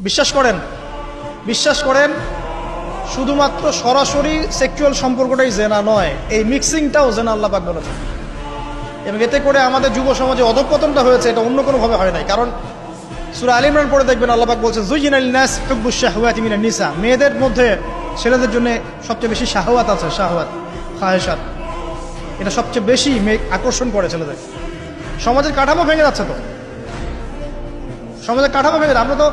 বিশ্বাস করেন? বিশ্বাস করেন, শুধুমাত্র সরাসরি সেক্সুয়াল সম্পর্কটাই জেনা নয়, এই মিক্সিংটাও জেনা আল্লাহ পাক বলেছেন। এবং এতে করে আমাদের যুব সমাজে অধপতনটা হয়েছে, এটা অন্য কোনোভাবে হয় নাই। কারণ সুরা আলী ইমরান পরে দেখবেন আল্লাহ পাক বলছেন জুইন আল নাস হুব্বুশ শাহওয়াতি মিনান নিসা। মেয়েদের মধ্যে, ছেলেদের জন্য সবচেয়ে বেশি শাহওয়াত আছে, শাহওয়াত, খাহেশাত। এটা সবচেয়ে বেশি মেয়ে আকর্ষণ করে ছেলেদের। সমাজের কাঠামো ভেঙে যাচ্ছে তো। সমাজের কাঠামো ভেঙে। আমরা তো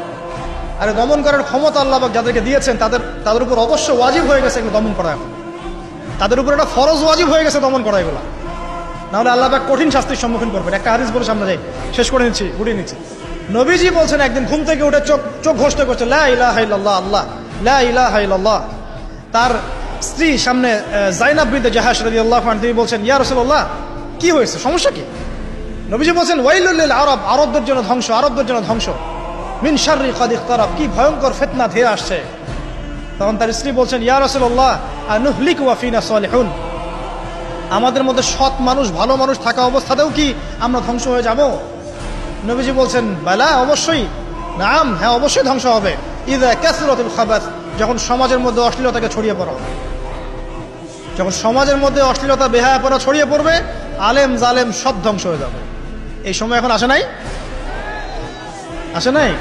আরে দমন করার ক্ষমতা আল্লাহবাক যাদেরকে দিয়েছেন, তাদের তাদের উপর অবশ্য ওয়াজিব হয়ে গেছে এগুলো দমন করা তাদের উপর একটা ফরজ ওয়াজিব হয়ে গেছে দমন করা এগুলো। নাহলে আল্লাহ পাক কঠিন শাস্তির সম্মুখীন করবেন। একটা হাদিস বলে সামনে যাই, শেষ করে নিচ্ছি উড়িয়ে নিচ্ছি। নবীজি বলছেন একদিন ঘুম থেকে উঠে চোখ চোখ ঘোষণা করছে, লা ইলাহা আল্লাহ, লা ইলাহা তার স্ত্রী সামনে জাইনাব বিনতে জাহাজ রাদিয়াল্লাহু আনহা, তিনি বলছেন, ইয়া রাসূলুল্লাহ, কি হয়েছে? সমস্যা কি? নবীজি বলছেন, ওয়াইলুল আরব, আরবদের জন্য ধ্বংস, আরবদের জন্য ধ্বংস। মিন শাররি কাদ ইখতারাব কি ভয়ঙ্কর ফিতনা ধেয়ে আসছে। তখন তার স্ত্রী বলছেন, ইয়া রাসূলুল্লাহ, আনুহলিক ওয়া ফিনা সালিহুন? আমাদের মধ্যে সৎ মানুষ, ভালো মানুষ থাকা অবস্থাতেও কি আমরা ধ্বংস হয়ে যাব? নবীজি বলছেন, বেলা, অবশ্যই। নাম হ্যাঁ অবশ্যই ধ্বংস হবে। ইদা ক্যাসুরতুল খাবাস, যখন সমাজের মধ্যে অশ্লীলতাকে ছড়িয়ে পড়া। যখন সমাজের মধ্যে অশ্লীলতা, বেহায়াপনা ছড়িয়ে পড়বে, আলেম জালেম সব ধ্বংস হয়ে যাবে। এই সময় এখন আসে নাই? আসে নাই?